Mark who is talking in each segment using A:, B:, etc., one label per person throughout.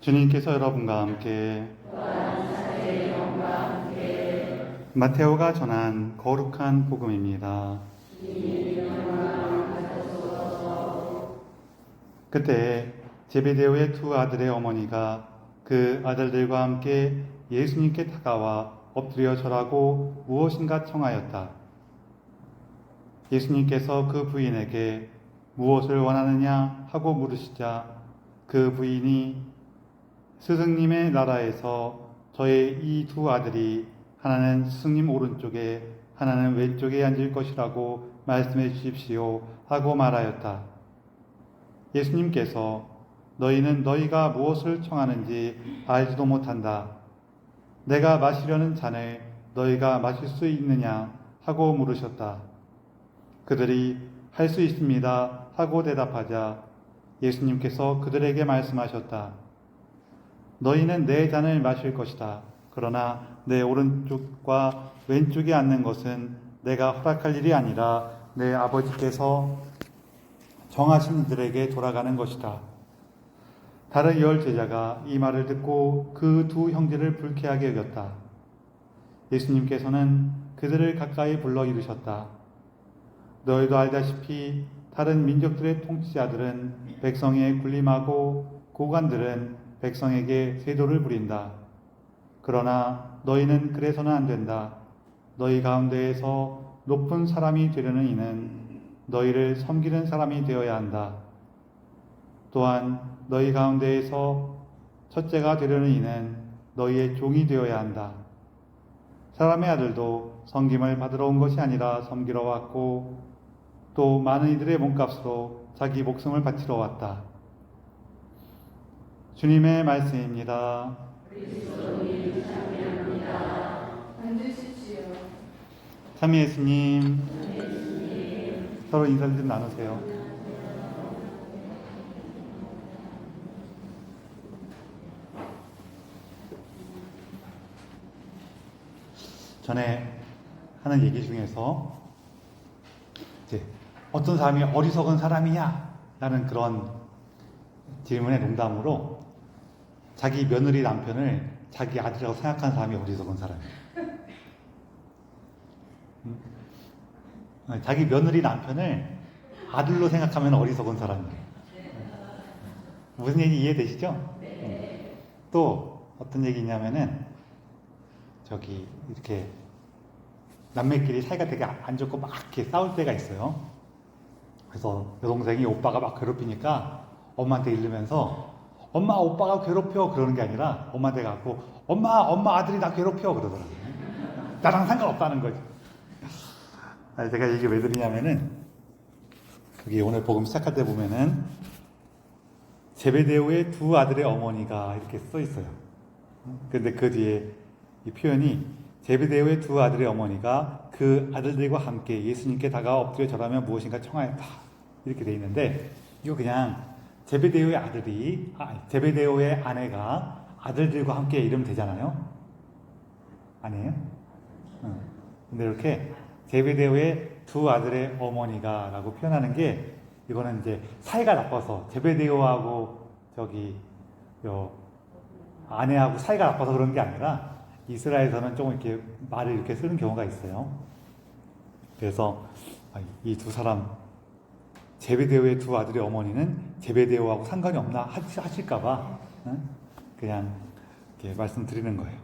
A: 주님께서 여러분과 함께 마테오가 전한 거룩한 복음입니다. 그때 제베데오의 두 아들의 어머니가 그 아들들과 함께 예수님께 다가와 엎드려 절하고 무엇인가 청하였다. 예수님께서 그 부인에게 무엇을 원하느냐 하고 물으시자 그 부인이 스승님의 나라에서 저의 이 두 아들이 하나는 스승님 오른쪽에 하나는 왼쪽에 앉을 것이라고 말씀해 주십시오 하고 말하였다. 예수님께서 너희는 너희가 무엇을 청하는지 알지도 못한다. 내가 마시려는 잔을 너희가 마실 수 있느냐 하고 물으셨다. 그들이 할 수 있습니다 하고 대답하자 예수님께서 그들에게 말씀하셨다. 너희는 내 잔을 마실 것이다. 그러나 내 오른쪽과 왼쪽에 앉는 것은 내가 허락할 일이 아니라 내 아버지께서 정하신 이들에게 돌아가는 것이다. 다른 열 제자가 이 말을 듣고 그 두 형제를 불쾌하게 여겼다. 예수님께서는 그들을 가까이 불러 이르셨다. 너희도 알다시피 다른 민족들의 통치자들은 백성에 군림하고 고관들은 백성에게 세도를 부린다. 그러나 너희는 그래서는 안 된다. 너희 가운데에서 높은 사람이 되려는 이는 너희를 섬기는 사람이 되어야 한다. 또한 너희 가운데에서 첫째가 되려는 이는 너희의 종이 되어야 한다. 사람의 아들도 섬김을 받으러 온 것이 아니라 섬기러 왔고 또 많은 이들의 몸값으로 자기 목숨을 바치러 왔다. 주님의 말씀입니다.
B: 앉으십시오.
A: 참여 예수님 서로 인사를 좀 나누세요. 전에 하는 얘기 중에서 이제 어떤 사람이 어리석은 사람이야? 라는 그런 질문의 농담으로 자기 며느리 남편을 자기 아들이라고 생각하는 사람이 어리석은 사람이에요. 음? 어, 자기 며느리 남편을 아들로 생각하면 어리석은 사람이에요. 무슨 얘기 이해되시죠? 음. 또 어떤 얘기냐면은 저기 이렇게 남매끼리 사이가 되게 안 좋고 막 이렇게 싸울 때가 있어요. 그래서 여동생이 오빠가 막 괴롭히니까 엄마한테 이르면서 엄마 오빠가 괴롭혀 그러는 게 아니라 엄마한테 가고 엄마 엄마 아들이 나 괴롭혀 그러더라고요. 나랑 상관없다는 거지. 아니, 제가 이게 왜 드리냐면은 여기 오늘 복음 시작할 때 보면은 제베데오의 두 아들의 어머니가 이렇게 써 있어요. 근데 그 뒤에 이 표현이 제베데오의 두 아들의 어머니가 그 아들들과 함께 예수님께 다가와 엎드려 절하며 무엇인가 청하였다. 이렇게 돼 있는데 이거 그냥 제베데오의 아들이 아, 제베데오의 아내가 아들들과 함께 이러면 되잖아요. 아니에요? 응. 근데 이렇게 제베데오의 두 아들의 어머니가라고 표현하는 게 이거는 이제 사이가 나빠서 제베데오하고 저기 요 아내하고 사이가 나빠서 그런 게 아니라 이스라엘에서는 좀 이렇게 말을 이렇게 쓰는 경우가 있어요. 그래서 이 두 사람 제베데오의 두 아들의 어머니는 제베데오하고 상관이 없나 하실까봐 그냥 이렇게 말씀드리는 거예요.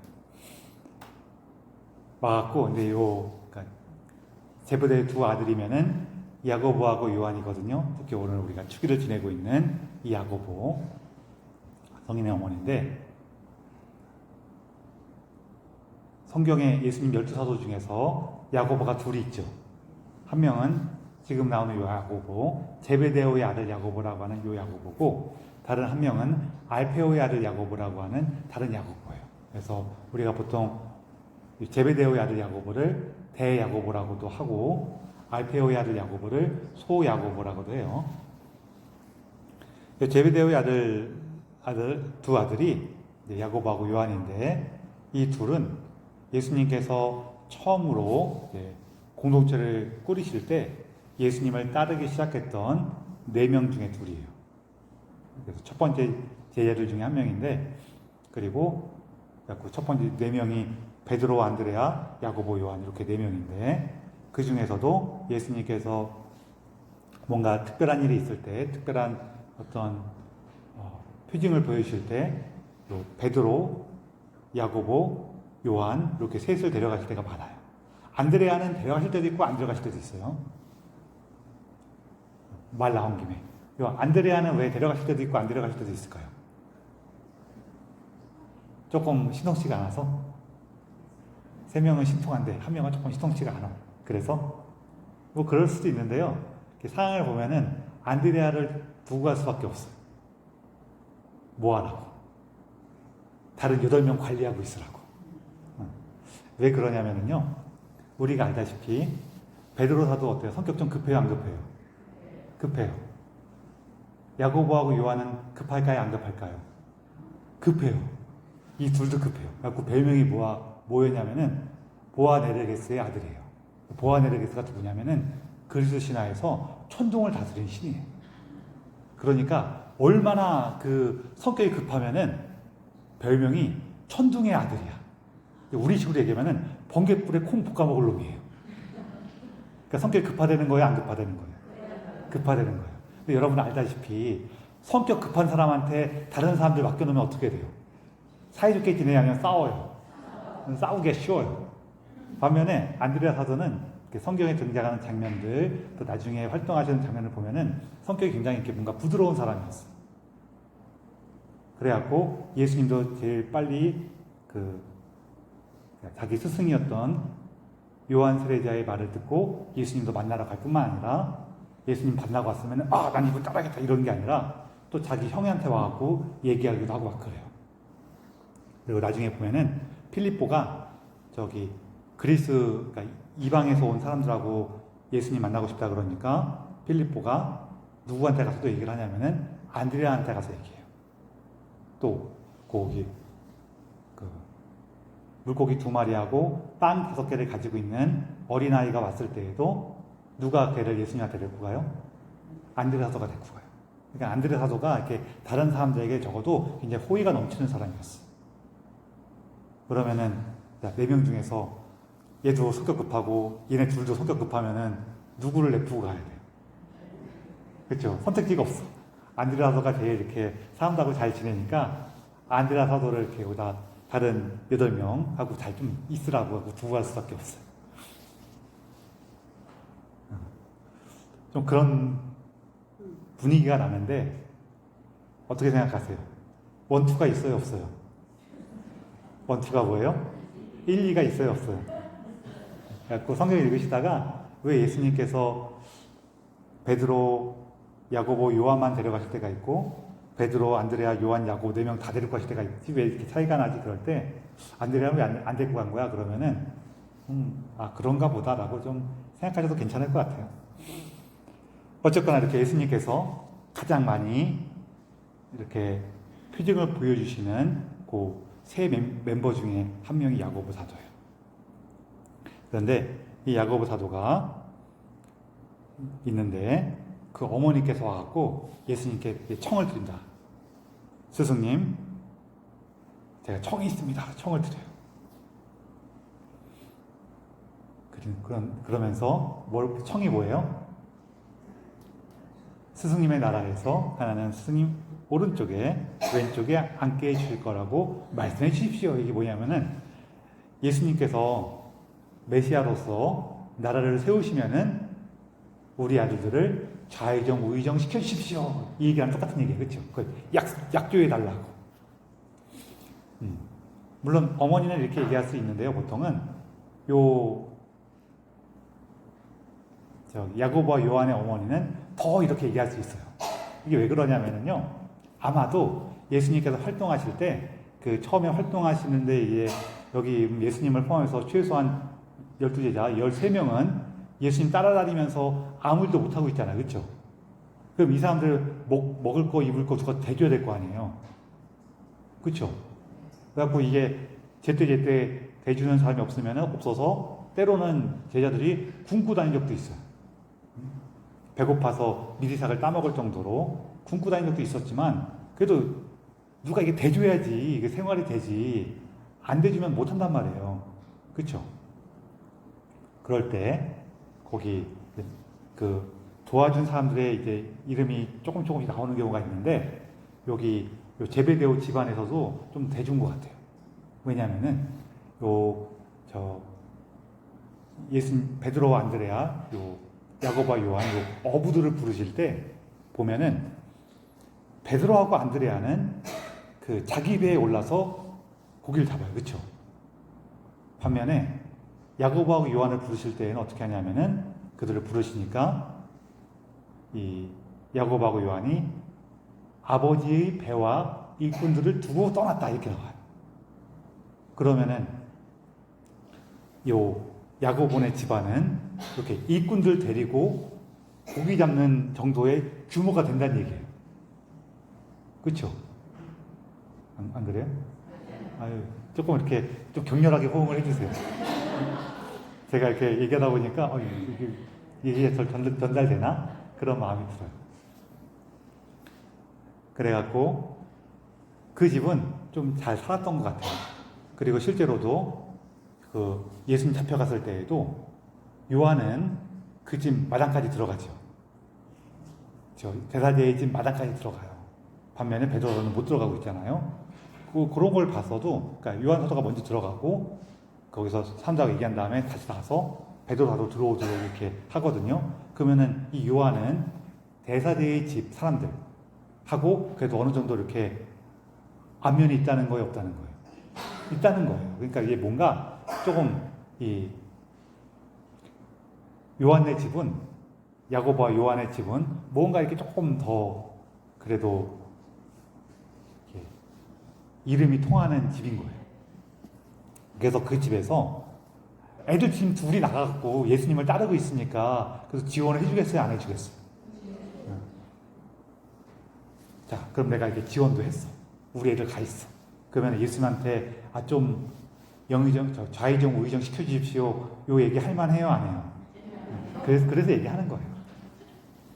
A: 맞고 근데 요 그러니까 제베데오의 두 아들이면은 야고보하고 요한이거든요. 특히 오늘 우리가 축일을 지내고 있는 이 야고보 성인의 어머니인데 성경에 예수님 열두 사도 중에서 야고보가 둘이 있죠. 한 명은 지금 나오는 요 야고보, 제베데오의 아들 야고보라고 하는 요 야고보고, 다른 한 명은 알페오의 아들 야고보라고 하는 다른 야고보예요. 그래서 우리가 보통 제베데오의 아들 야고보를 대야고보라고도 하고, 알페오의 아들 야고보를 소야고보라고도 해요. 제베데오의 아들 아들 두 아들이 야고보하고 요한인데 이 둘은 예수님께서 처음으로 공동체를 꾸리실 때 예수님을 따르기 시작했던 네 명 중에 둘이에요. 그래서 첫 번째 제자들 중에 한 명인데 그리고 그첫 번째 네 명이 베드로, 안드레아, 야고보, 요한 이렇게 네 명인데 그 중에서도 예수님께서 뭔가 특별한 일이 있을 때 특별한 어떤 어, 표징을 보여주실 때요 베드로, 야고보, 요한 이렇게 셋을 데려가실 때가 많아요. 안드레아는 데려가실 때도 있고 안 데려가실 때도 있어요. 말 나온 김에 요 안드레아는 왜 데려가실 때도 있고 안 데려가실 때도 있을까요? 조금 신통치가 않아서 세 명은 신통한데 한 명은 조금 신통치가 않아. 그래서 뭐 그럴 수도 있는데요. 상황을 보면은 안드레아를 두고 갈 수밖에 없어요. 뭐 하라고? 다른 여덟 명 관리하고 있으라고. 어. 왜 그러냐면은요. 우리가 알다시피 베드로 사도 어때요? 성격 좀 급해요, 안 급해요? 급해요. 야고보하고 요한은 급할까요, 안 급할까요? 급해요. 이 둘도 급해요. 그래갖고 별명이 뭐야, 뭐였냐면은 보아네르게스의 아들이에요. 보아네르게스가 누구냐면은 그리스 신화에서 천둥을 다스린 신이에요. 그러니까 얼마나 그 성격이 급하면은 별명이 천둥의 아들이야. 우리 식으로 얘기하면은 번개불에 콩 볶아 먹을 놈이에요. 그러니까 성격이 급하다는 거예요, 안 급하다는 거예요? 급하다는 거예요. 근데 여러분 알다시피 성격 급한 사람한테 다른 사람들 맡겨놓으면 어떻게 돼요? 사이좋게 지내면 싸워요. 싸우기가 쉬워요. 반면에 안드레아 사도는 성경에 등장하는 장면들 또 나중에 활동하시는 장면을 보면은 성격이 굉장히 이렇게 뭔가 부드러운 사람이었어요. 그래갖고 예수님도 제일 빨리 그 자기 스승이었던 요한 세례자의 말을 듣고 예수님도 만나러 갈 뿐만 아니라 예수님 만나고 왔으면 아, 난 이분 따라야겠다 이런 게 아니라 또 자기 형한테 와갖고 얘기하기도 하고 막 그래요. 그리고 나중에 보면은 필립보가 저기 그리스 그러니까 이방에서 온 사람들하고 예수님 만나고 싶다 그러니까 필립보가 누구한테 가서 또 얘기를 하냐면은 안드레아한테 가서 얘기해요. 또 거기 그 물고기 두 마리하고 빵 다섯 개를 가지고 있는 어린아이가 왔을 때에도 누가 걔를 예수님한테 데리고 가요? 안드레 사도가 데리고 가요. 그러니까 안드레 사도가 이렇게 다른 사람들에게 적어도 굉장히 호의가 넘치는 사람이었어. 그러면은 네 명 중에서 얘도 성격 급하고 얘네 둘도 성격 급하면은 누구를 내두고 가야 돼요? 그렇죠? 선택지가 없어. 안드레 사도가 제일 이렇게 사람들하고 잘 지내니까 안드레 사도를 이렇게 오다 다른 여덟 명하고 잘 좀 있으라고 두고 갈 수밖에 없어요. 좀 그런 분위기가 나는데 어떻게 생각하세요? 원투가 있어요, 없어요? 원투가 뭐예요? 1, 2가 있어요, 없어요? 그래갖고 성경 읽으시다가 왜 예수님께서 베드로, 야고보, 요한만 데려가실 때가 있고 베드로, 안드레아, 요한, 야고보 네 명 다 데리고 가실 때가 있지 왜 이렇게 차이가 나지 그럴 때 안드레아는 왜안 안 데리고 간 거야 그러면은 음, 아 그런가 보다라고 좀 생각하셔도 괜찮을 것 같아요. 어쨌거나 이렇게 예수님께서 가장 많이 이렇게 표징을 보여주시는 그 세 멤버 중에 한 명이 야고보 사도예요. 그런데 이 야고보 사도가 있는데 그 어머니께서 와갖고 예수님께 청을 드린다. 스승님, 제가 청이 있습니다. 청을 드려요. 그런, 그러면서 뭘, 청이 뭐예요? 스승님의 나라에서 하나는 스승님 오른쪽에 왼쪽에 앉게 해주실 거라고 말씀해 주십시오. 이게 뭐냐면은 예수님께서 메시아로서 나라를 세우시면은 우리 아들들을 좌의정 우의정 시켜 주십시오. 이 얘기랑 똑같은 얘기예요. 그렇죠? 약, 약조해 달라고. 음. 물론 어머니는 이렇게 얘기할 수 있는데요. 보통은 요저 야고보와 요한의 어머니는 더 이렇게 얘기할 수 있어요. 이게 왜 그러냐면은요. 아마도 예수님께서 활동하실 때 그 처음에 활동하시는데 이제 여기 예수님을 포함해서 최소한 12제자 13명은 예수님 따라다니면서 아무 일도 못하고 있잖아요. 그렇죠? 그럼 이 사람들 먹, 먹을 거 입을 거 누가 대줘야 될 거 아니에요. 그렇죠? 그래갖고 이게 제때제때 대주는 사람이 없으면 없어서 때로는 제자들이 굶고 다닌 적도 있어요. 배고파서 미리삭을 따먹을 정도로 굶고 다닌 적도 있었지만 그래도 누가 이게 대줘야지 이게 생활이 되지 안 대주면 못 한단 말이에요. 그렇죠? 그럴 때 거기 그 도와준 사람들의 이제 이름이 조금 조금씩 나오는 경우가 있는데 여기 요 제베데오 집안에서도 좀 대준 것 같아요. 왜냐하면은 요 저 예수님 베드로와 안드레아 요 야고보와 요한 요 어부들을 부르실 때 보면은 베드로하고 안드레아는 그 자기 배에 올라서 고기를 잡아요. 그렇죠? 반면에 야고보하고 요한을 부르실 때에는 어떻게 하냐면은 그들을 부르시니까 이 야고보하고 요한이 아버지의 배와 일꾼들을 두고 떠났다 이렇게 나와요. 그러면은 요 야고보네 집안은 이렇게 일꾼들 데리고 고기 잡는 정도의 규모가 된다는 얘기예요. 그렇죠? 안, 안 그래요? 아유, 조금 이렇게 좀 격렬하게 호응을 해주세요. 제가 이렇게 얘기하다 보니까 어, 이게 이게 전- 전- 전달 되나 그런 마음이 들어요. 그래갖고 그 집은 좀 잘 살았던 것 같아요. 그리고 실제로도 그 예수님 잡혀갔을 때에도 요한은 그 집 마당까지 들어가죠. 저 대사제의 집 마당까지 들어가요. 반면에 베드로는 못 들어가고 있잖아요. 그, 그런 걸 봤어도, 그러니까 요한 사도가 먼저 들어가고, 거기서 사람들하고 얘기한 다음에 다시 나서 베드로 사도 들어오도록 이렇게 하거든요. 그러면은 이 요한은 대사제의 집 사람들 하고 그래도 어느 정도 이렇게 안면이 있다는 거예요, 없다는 거예요? 있다는 거예요. 그러니까 이게 뭔가 조금 이 요한의 집은 야고보와 요한의 집은 뭔가 이렇게 조금 더 그래도 이름이 통하는 집인 거예요. 그래서 그 집에서 애들 지금 둘이 나가갖고 예수님을 따르고 있으니까 그래서 지원을 해주겠어요, 안 해주겠어요? 응. 자, 그럼 내가 이렇게 지원도 했어. 우리 애들 가 있어. 그러면 예수님한테 아 좀 영의정, 저 좌의정, 우의정 시켜주십시오. 요 얘기 할 만해요, 안 해요? 응. 그래서 그래서 얘기하는 거예요.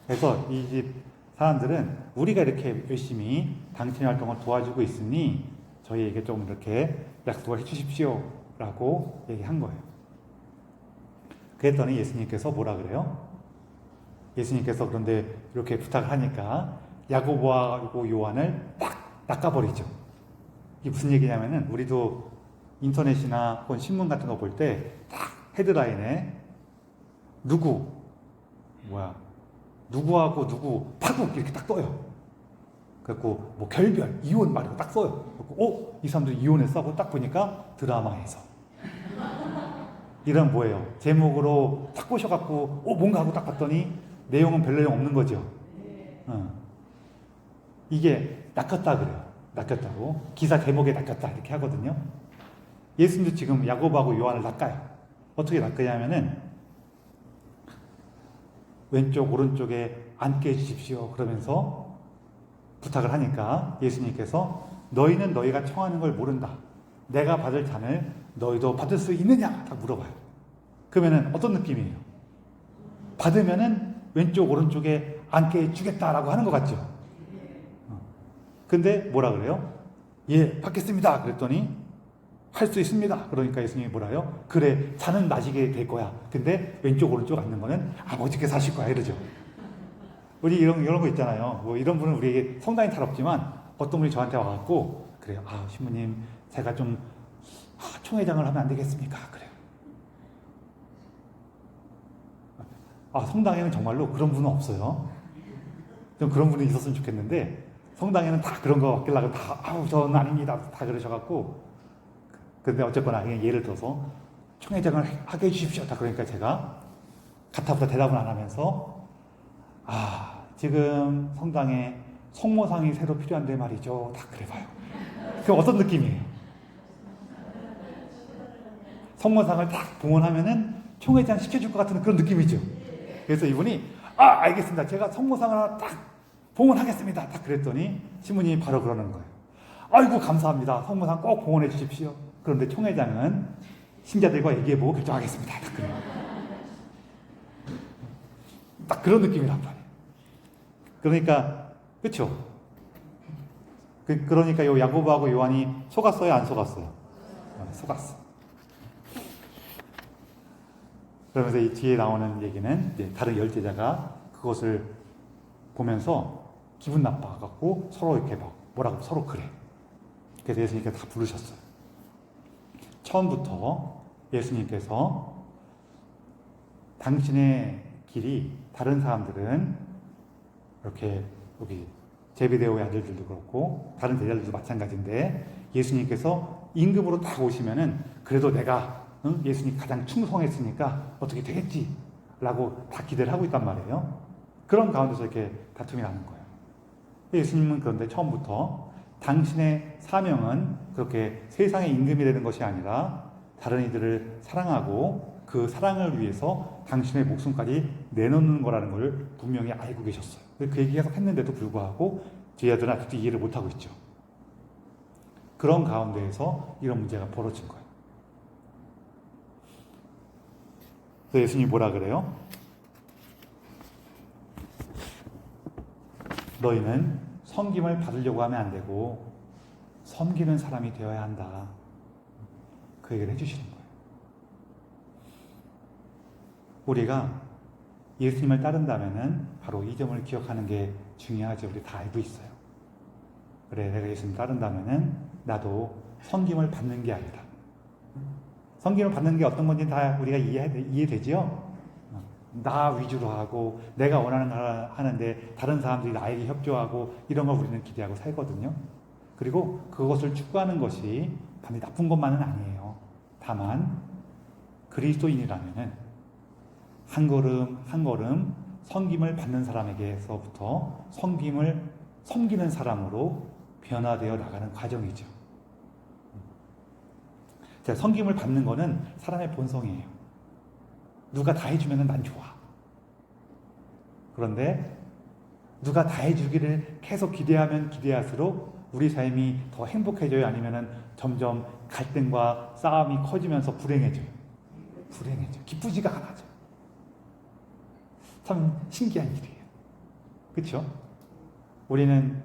A: 그래서 이 집 사람들은 우리가 이렇게 열심히 당신의 활동을 도와주고 있으니 저희에게 좀 이렇게 약속을 해주십시오 라고 얘기한 거예요. 그랬더니 예수님께서 뭐라 그래요? 예수님께서 그런데 이렇게 부탁을 하니까 야고보와 요한을 딱 낚아버리죠. 이게 무슨 얘기냐면은 우리도 인터넷이나 혹은 신문 같은 거 볼 때 딱 헤드라인에 누구 뭐야 누구하고 누구 파국 이렇게 딱 떠요. 그래갖고 뭐 결별 이혼 말이고 딱 써요. 그래갖고 어? 이 사람들이 이혼했어 하고 딱 보니까 드라마에서 이런 뭐예요? 제목으로 딱 꼬셔갖고 어 뭔가 하고 딱 봤더니 내용은 별 내용 없는 거죠. 어. 이게 낚였다 그래요. 낚였다고 기사 제목에 낚였다 이렇게 하거든요. 예수님도 지금 야고보하고 요한을 낚아요. 어떻게 낚으냐면은 왼쪽 오른쪽에 앉게 해주십시오. 그러면서 부탁을 하니까 예수님께서 너희는 너희가 청하는 걸 모른다. 내가 받을 잔을 너희도 받을 수 있느냐? 딱 물어봐요. 그러면은 어떤 느낌이에요? 받으면은 왼쪽 오른쪽에 앉게 해주겠다라고 하는 것 같죠? 어. 근데 뭐라 그래요? 예, 받겠습니다. 그랬더니 할 수 있습니다. 그러니까 예수님이 뭐라요? 그래, 자는 마시게 될 거야. 근데 왼쪽 오른쪽 앉는 거는 아버지께서 하실 거야. 이러죠. 우리 이런 이런 거 있잖아요. 뭐 이런 분은 우리에게 성당이 탈 없지만 어떤 분이 저한테 와갖고 그래요. 아 신부님 제가 좀 아, 총회장을 하면 안 되겠습니까? 그래요. 아 성당에는 정말로 그런 분은 없어요. 좀 그런 분이 있었으면 좋겠는데 성당에는 다 그런 거 맡기려고 다 아우 저는 아닙니다. 다 그러셔갖고 근데 어쨌거나 예를 들어서 총회장을 하게 해주십시오. 다 그러니까 제가 가타부터 대답을 안 하면서 아, 지금 성당에 성모상이 새로 필요한데 말이죠. 다 그래봐요. 그럼 어떤 느낌이에요? 성모상을 딱 봉헌하면은 총회장 시켜줄 것 같은 그런 느낌이죠. 그래서 이분이 아, 알겠습니다. 제가 성모상을 하나 딱 봉헌하겠습니다. 딱 그랬더니 신부님이 바로 그러는 거예요. 아이고, 감사합니다. 성모상 꼭 봉헌해 주십시오. 그런데 총회장은 신자들과 얘기해보고 결정하겠습니다. 딱 그래요. 딱 그런 느낌이란 말이에요. 그러니까 그렇죠. 그, 그러니까 요 야고보하고 요한이 속았어요, 안 속았어요? 어, 속았어. 그러면서 이 뒤에 나오는 얘기는 이제 다른 열 제자가 그것을 보면서 기분 나빠갖고 서로 이렇게 막 뭐라고 서로 그래. 그래서 예수님께서 다 부르셨어요. 처음부터 예수님께서 당신의 길이 다른 사람들은 이렇게 여기 제비데오의 아들들도 그렇고 다른 제자들도 마찬가지인데 예수님께서 임금으로 딱 오시면은 그래도 내가 응? 예수님 가장 충성했으니까 어떻게 되겠지? 라고 다 기대를 하고 있단 말이에요. 그런 가운데서 이렇게 다툼이 나는 거예요. 예수님은 그런데 처음부터 당신의 사명은 그렇게 세상의 임금이 되는 것이 아니라 다른 이들을 사랑하고 그 사랑을 위해서 당신의 목숨까지 내놓는 거라는 걸 분명히 알고 계셨어요. 그 얘기 계속 했는데도 불구하고 제자들은 아직도 이해를 못하고 있죠. 그런 가운데에서 이런 문제가 벌어진 거예요. 그래서 예수님이 뭐라 그래요? 너희는 섬김을 받으려고 하면 안 되고 섬기는 사람이 되어야 한다. 그 얘기를 해주시는 거예요. 우리가 예수님을 따른다면은 바로 이 점을 기억하는 게 중요하죠. 우리 다 알고 있어요. 그래, 내가 예수님 따른다면은 나도 섬김을 받는 게 아니다. 섬김을 받는 게 어떤 건지 다 우리가 이해, 이해되지요? 나 위주로 하고 내가 원하는 걸 하는데 다른 사람들이 나에게 협조하고 이런 걸 우리는 기대하고 살거든요. 그리고 그것을 추구하는 것이 반드시 나쁜 것만은 아니에요. 다만 그리스도인이라면은 한 걸음 한 걸음 섬김을 받는 사람에게서부터 섬김을 섬기는 사람으로 변화되어 나가는 과정이죠. 자, 섬김을 받는 거는 사람의 본성이에요. 누가 다 해주면 난 좋아. 그런데 누가 다 해주기를 계속 기대하면 기대할수록 우리 삶이 더 행복해져요? 아니면 점점 갈등과 싸움이 커지면서 불행해져요? 불행해져. 기쁘지가 않아져. 참 신기한 일이에요. 그렇죠? 우리는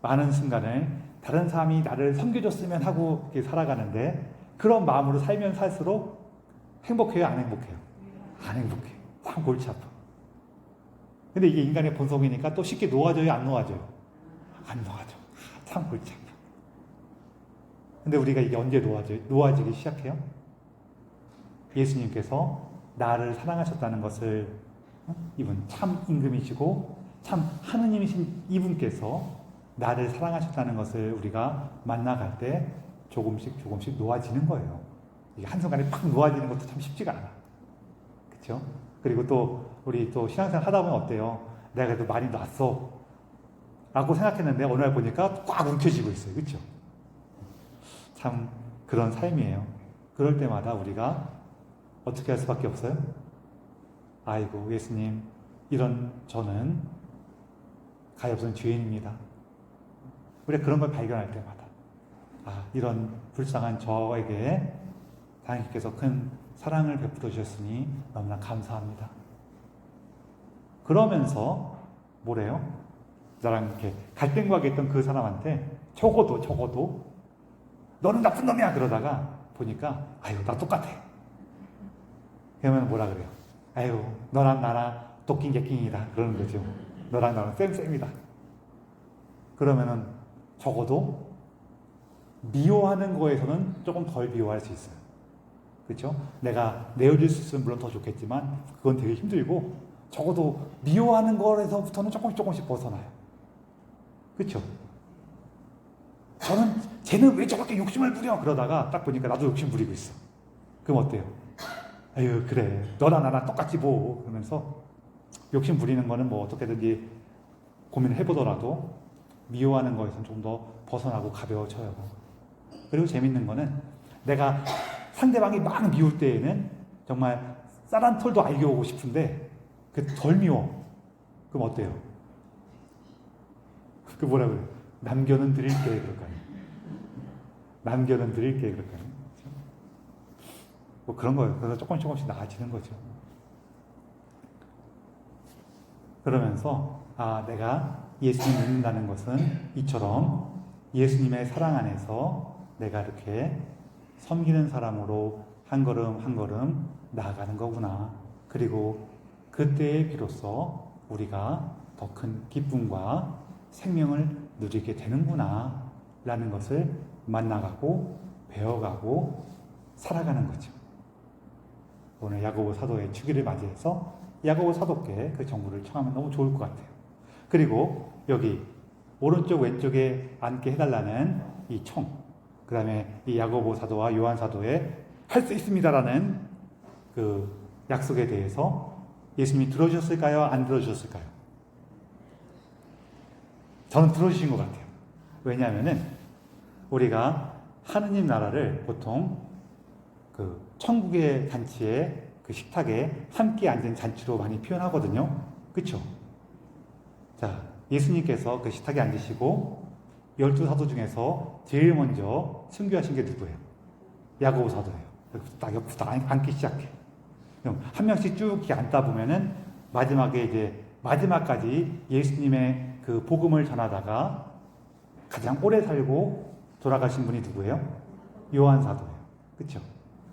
A: 많은 순간을 다른 사람이 나를 섬겨줬으면 하고 살아가는데 그런 마음으로 살면 살수록 행복해요? 안 행복해요? 안 행복해요. 참 골치 아파. 근데 이게 인간의 본성이니까 또 쉽게 놓아져요? 안 놓아져요? 안 놓아져. 아, 참 골치 아파. 근데 우리가 이게 언제 놓아져, 놓아지기 시작해요? 예수님께서 나를 사랑하셨다는 것을 어? 이분 참 임금이시고 참 하느님이신 이분께서 나를 사랑하셨다는 것을 우리가 만나갈 때 조금씩 조금씩 놓아지는 거예요. 이게 한순간에 팍 놓아지는 것도 참 쉽지가 않아. 그렇죠? 그리고 또 우리 또 신앙생활 하다 보면 어때요? 내가 그래도 많이 놨어. 라고 생각했는데 어느 날 보니까 꽉 움켜쥐고 있어요. 그렇죠? 참 그런 삶이에요. 그럴 때마다 우리가 어떻게 할 수밖에 없어요? 아이고 예수님 이런 저는 가엾은 죄인입니다. 우리가 그런 걸 발견할 때마다 아 이런 불쌍한 저에게 하나님께서 큰 사랑을 베풀어 주셨으니 너무나 감사합니다. 그러면서 뭐래요? 나랑 이렇게 갈등과 했던 그 사람한테 적어도 적어도 너는 나쁜 놈이야 그러다가 보니까 아유 나 똑같아. 그러면 뭐라 그래요? 아유 너랑 나랑 도끼 개끼이다 그러는 거죠. 너랑 나랑 쌤쌤이다. 그러면은 적어도 미워하는 거에서는 조금 덜 미워할 수 있어요. 그렇죠? 내가 내어줄 수 있으면 물론 더 좋겠지만 그건 되게 힘들고 적어도 미워하는 거에서부터는 조금씩 조금씩 벗어나요. 그렇죠? 저는 쟤는 왜 저렇게 욕심을 부려? 그러다가 딱 보니까 나도 욕심 부리고 있어. 그럼 어때요? 아유 그래 너나 나나 똑같지 뭐 그러면서 욕심 부리는 거는 뭐 어떻게든지 고민을 해보더라도 미워하는 거에서는 좀더 벗어나고 가벼워져요. 그리고 재밌는 거는 내가 상대방이 막 미울 때에는 정말 쌀한 톨도 알겨오고 싶은데 그 덜 미워. 그럼 어때요? 그 뭐라 그래? 남겨는 드릴게 그럴까요? 남겨는 드릴게 그럴까요? 뭐 그런 거예요. 그래서 조금 조금씩 나아지는 거죠. 그러면서 아 내가 예수님 믿는다는 것은 이처럼 예수님의 사랑 안에서 내가 이렇게 섬기는 사람으로 한 걸음 한 걸음 나아가는 거구나. 그리고 그때에 비로소 우리가 더 큰 기쁨과 생명을 누리게 되는구나. 라는 것을 만나가고 배워가고 살아가는 거죠. 오늘 야고보 사도의 주기를 맞이해서 야고보 사도께 그 정보를 청하면 너무 좋을 것 같아요. 그리고 여기 오른쪽 왼쪽에 앉게 해달라는 이 총, 그 다음에 이 야고보 사도와 요한 사도의 할 수 있습니다라는 그 약속에 대해서 예수님이 들어주셨을까요? 안 들어주셨을까요? 저는 들어주신 것 같아요. 왜냐하면은 우리가 하느님 나라를 보통 그 천국의 잔치에 그 식탁에 함께 앉은 잔치로 많이 표현하거든요. 그렇죠? 자, 예수님께서 그 식탁에 앉으시고 열두 사도 중에서 제일 먼저 순교하신 게 누구예요? 야고보 사도예요. 딱 앉- 앉기 시작해. 한 명씩 쭉 앉다 보면은 마지막에 이제 마지막까지 예수님의 그 복음을 전하다가 가장 오래 살고 돌아가신 분이 누구예요? 요한 사도예요. 그렇죠?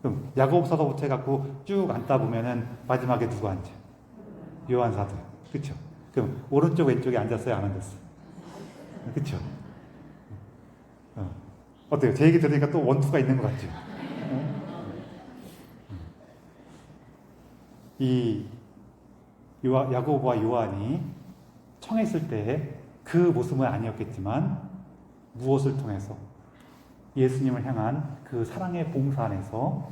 A: 그럼 야고보 사도부터 해갖고 쭉 앉다 보면은 마지막에 누구 앉아? 요한 사도예요. 그렇죠? 그럼 오른쪽 왼쪽에 앉았어요? 안 앉았어요? 그렇죠? 어. 어때요? 제 얘기 들으니까 또 원투가 있는 것 같죠? 어? 이 요하- 야고보와 요한이 청했을 때 그 모습은 아니었겠지만 무엇을 통해서 예수님을 향한 그 사랑의 봉사 안에서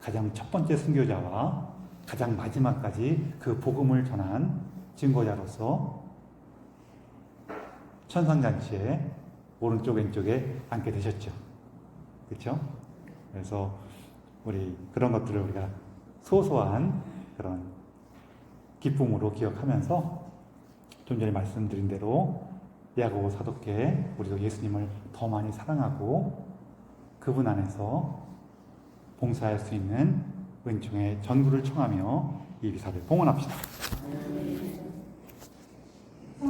A: 가장 첫 번째 순교자와 가장 마지막까지 그 복음을 전한 증거자로서 천상잔치에 오른쪽 왼쪽에 앉게 되셨죠. 그렇죠? 그래서 우리 그런 것들을 우리가 소소한 그런 기쁨으로 기억하면서 좀 전에 말씀드린 대로 야고보 사도께 우리도 예수님을 더 많이 사랑하고 그분 안에서 봉사할 수 있는 은총의 전구를 청하며 이 비사를 봉헌합시다.